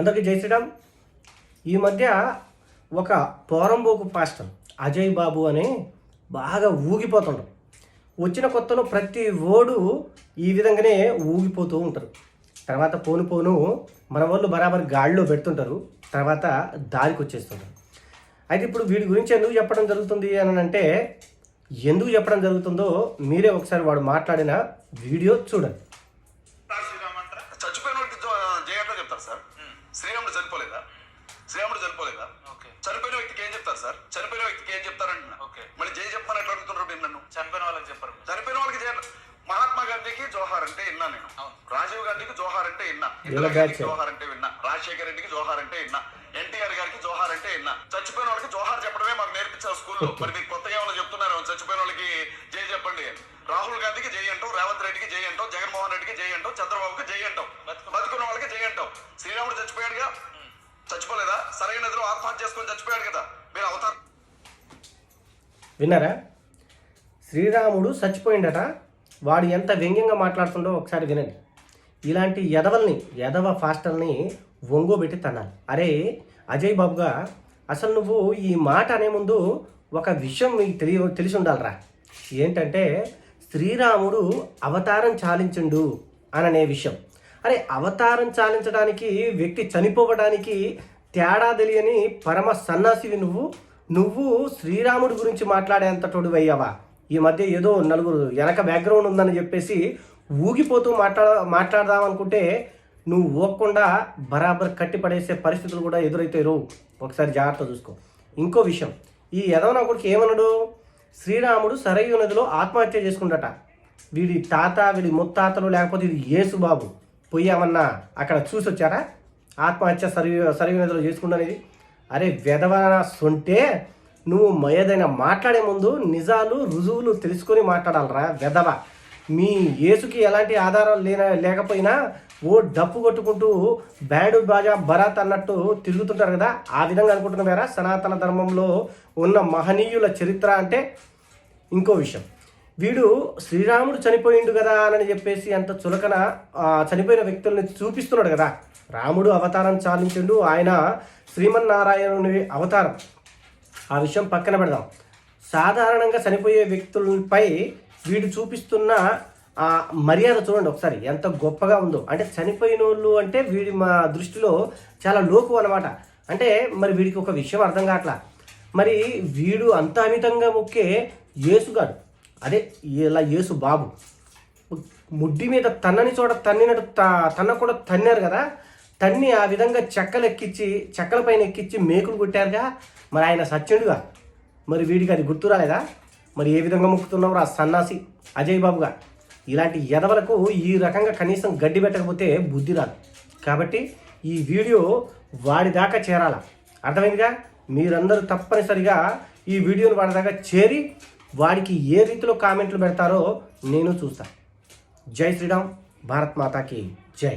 అందరికీ జై శ్రీరామ్. ఈ మధ్య ఒక పోరంబోకు పాస్టర్ అజయ్ బాబు అని బాగా ఊగిపోతుండ్రు వచ్చిన కొత్తలో ప్రతి ఓడు ఈ విధంగానే ఊగిపోతూ ఉంటారు. తర్వాత పోను పోను మన వాళ్ళు బరాబర్ గాడిలో పెడుతుంటారు. తర్వాత దారికి వచ్చేస్తుంటారు. అయితే ఇప్పుడు వీడి గురించి ఎందుకు చెప్పడం జరుగుతుంది అని అంటే ఎందుకు చెప్పడం జరుగుతుందో మీరే ఒకసారి వాడు మాట్లాడిన వీడియో చూడండి. చనిపోలేదా? శ్రీరాముడు చనిపోలేదా? ఓకే. చనిపోయిన వ్యక్తికి ఏం చెప్తారు సార్? చనిపోయిన వ్యక్తికి ఏం చెప్తారంటున్నా? ఓకే. మళ్ళీ జై చెప్పమని ఎట్లా అడుగుతున్నారు మీరు నన్ను? చనిపోయిన వాళ్ళకి చెప్పరు. చనిపోయిన వాళ్ళకి జయ మహాత్మా గాంధీకి జోహార్ అంటే విన్నా నేను. రాజీవ్ గాంధీకి జోహార్ అంటే విన్నా ఇందిరా గాంధీకి. జోహార్ అంటే విన్నా. రాజశేఖర్ రెడ్డికి జోహార్ అంటే విన్నా ఎన్టీఆర్ గారికి జోహార్ అంటే విన్నా చచ్చిపోయిన వాళ్ళకి జోహార్ చెప్పడమే మాకు నేర్పించారు స్కూల్లో. మరి మీరు కొత్తగా ఏమైనా చెప్తున్నారు చచ్చిపోయిన వాళ్ళకి జై చెప్పండి. రాహుల్ గాంధీకి జై అంటాం రేవంత్ రెడ్డికి జై అంటాం జగన్మోహన్ రెడ్డికి జై అంటాం చంద్రబాబుకి జై అంటాం బతుకున్న- బతుకున్న వాళ్ళకి జై అంటాం శ్రీరాముడు చచ్చిపోయాడుగా. చచ్చిపోలేదా? సరైన నదిలో ఆత్మహత్య చేసుకొని చచ్చిపోయాడు కదా. మీరు అవతారం విన్నారా? శ్రీరాముడు చచ్చిపోయిండట. వాడు ఎంత వ్యంగ్యంగా మాట్లాడుతుండో ఒకసారి వినండి. ఇలాంటి ఎదవల్ని ఎదవ ఫాస్టర్ని ఒంగోబెట్టి తనాలి అరే అజయ్ బాబుగా అసలు నువ్వు ఈ మాట అనే ముందు ఒక విషయం మీకు తెలియ తెలిసి ఉండాలిరా. ఏంటంటే శ్రీరాముడు అవతారం చాలించుండు అననే విషయం. అరే అవతారం చాలించడానికి వ్యక్తి చనిపోవడానికి తేడా తెలియని పరమ సన్నాసివి నువ్వు. నువ్వు శ్రీరాముడి గురించి మాట్లాడేంత అయ్యావా ఈ మధ్య ఏదో నలుగురు వెనక బ్యాక్గ్రౌండ్ ఉందని చెప్పేసి ఊగిపోతూ మాట్లాడ మాట్లాడదాం అనుకుంటే నువ్వు ఊగకుండా బరాబర్ కట్టి పడేసే పరిస్థితులు కూడా ఎదురైతారు. ఒకసారి జాగ్రత్త చూసుకో. ఇంకో విషయం ఈ యదవన కొడుకు ఏమన్నాడు? శ్రీరాముడు సరయు నదిలో ఆత్మహత్య చేసుకుంటట వీడి తాత వీడి ముత్తాతలు లేకపోతే ఇది యేసుబాబు. బాబు పోయామన్నా అక్కడ చూసి వచ్చారా ఆత్మహత్య సరయు సరయు నదిలో చేసుకుంటానేది అరే వెధవ సొంటే నువ్వు ఏదైనా మాట్లాడే ముందు నిజాలు రుజువులు తెలుసుకొని మాట్లాడాలరా వెధవ. మీ యేసుకి ఎలాంటి ఆధారం లేన లేకపోయినా ఓ డప్పు కొట్టుకుంటూ బ్యాండు బాజా భరత్ అన్నట్టు తిరుగుతుంటారు కదా? ఆ విధంగా అనుకుంటున్నారా సనాతన ధర్మంలో ఉన్న మహనీయుల చరిత్ర అంటే ఇంకో విషయం. వీడు శ్రీరాముడు చనిపోయిండు కదా అని చెప్పేసి అంత చులకన చనిపోయిన వ్యక్తుల్ని చూపిస్తున్నాడు కదా. రాముడు అవతారం చాలించిండు ఆయన శ్రీమన్నారాయణుని అవతారం. ఆ విషయం పక్కన పెడదాం. సాధారణంగా చనిపోయే వ్యక్తులపై వీడు చూపిస్తున్న ఆ మర్యాద చూడండి ఒకసారి ఎంత గొప్పగా ఉందో. అంటే చనిపోయిన వాళ్ళు అంటే వీడి మా దృష్టిలో చాలా లోకు అనమాట అంటే మరి వీడికి ఒక విషయం అర్థం కావట్లా? మరి వీడు అంత అమితంగా మొక్కే యేసుగాడు. అదే ఇలా యేసు బాబు. ముడ్డి మీద తన్నని చోట తన్నినట్టు త- తన్న కూడా తన్నారు కదా. తన్ని ఆ విధంగా చెక్కలు ఎక్కించి చెక్కల పైన ఎక్కించి మేకులు కొట్టారుగా. మరి ఆయన సత్యుడుగా. మరి వీడికి అది గుర్తు రాలేదా? మరి ఏ విధంగా ముక్కుతున్నావు ఆ సన్నాసి అజయ్ బాబుగా? ఇలాంటి ఎదవలకు ఈ రకంగా కనీసం గడ్డి పెట్టకపోతే బుద్ధి రాదు. కాబట్టి ఈ వీడియో వాడి దాకా చేరాల. అర్థమైందిగా? మీరందరూ తప్పనిసరిగా ఈ వీడియోని వాడి దాకా చేరి వాడికి ఏ రీతిలో కామెంట్లు పెడతారో నేను చూస్తాను జై శ్రీరామ్ భారత్ మాతాకి జై.